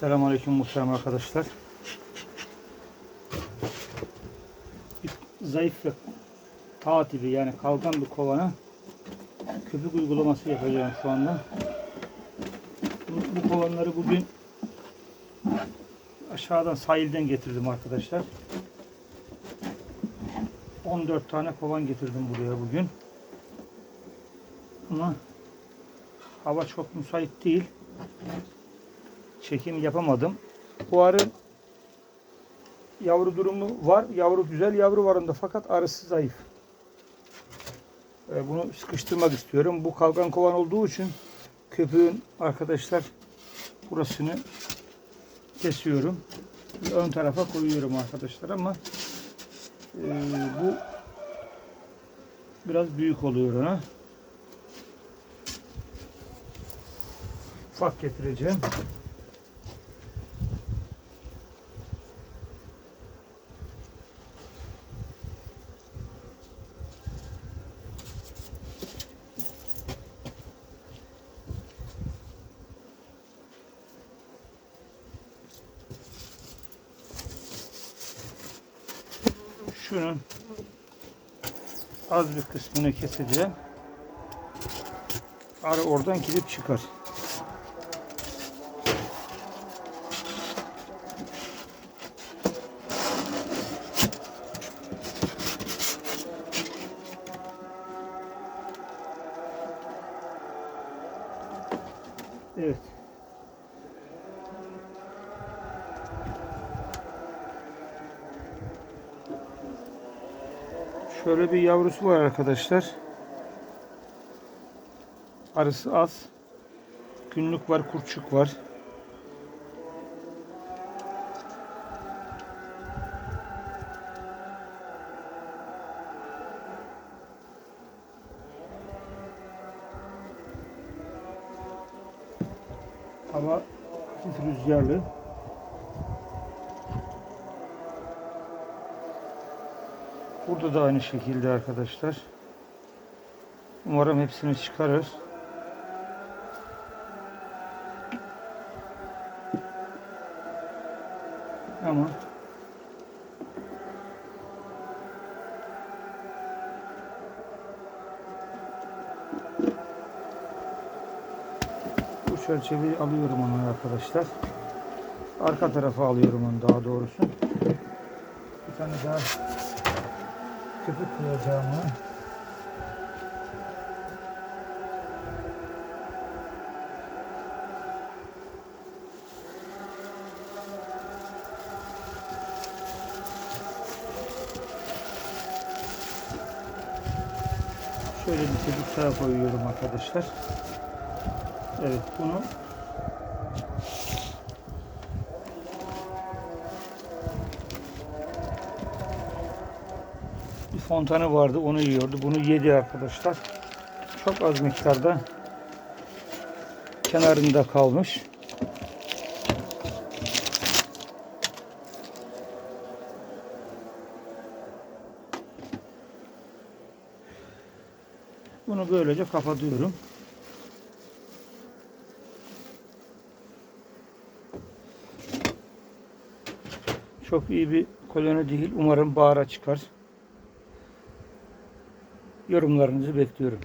Selamünaleyküm muhterem arkadaşlar. Bir zayıf ve taatibi yani kalkan bir kovana köpük uygulaması yapacağım şu anda. Bu, bu kovanları bugün aşağıdan sahilden getirdim arkadaşlar. 14 tane kovan getirdim buraya bugün. Ama hava çok müsait değil çekim yapamadım. Bu arı yavru durumu var. Yavru güzel yavru var onda fakat arısı zayıf. Ee, Bunu sıkıştırmak istiyorum. Bu kalkan kovan olduğu için köpüğün arkadaşlar burasını kesiyorum. Ön tarafa koyuyorum arkadaşlar ama e, bu biraz büyük oluyor ona. Ufak getireceğim. Şunun az bir kısmını keseceğim. Arı oradan gidip çıkar. Evet. Şöyle bir yavrusu var arkadaşlar. Arısı az. Günlük var, kurçuk var. Hava hafif rüzgarlı. Burada da aynı şekilde arkadaşlar. Umarım hepsini çıkarır. Ama bu çerçeveyi alıyorum onu arkadaşlar. Arka tarafa alıyorum onu daha doğrusu. Bir tane daha köpük koyacağım ona. Şöyle bir daha koyuyorum arkadaşlar. Evet bunu fontanı vardı onu yiyordu. Bunu yedi arkadaşlar. Çok az miktarda kenarında kalmış. Bunu böylece kapatıyorum. Çok iyi bir koloni değil. Umarım bahara çıkar. Yorumlarınızı bekliyorum.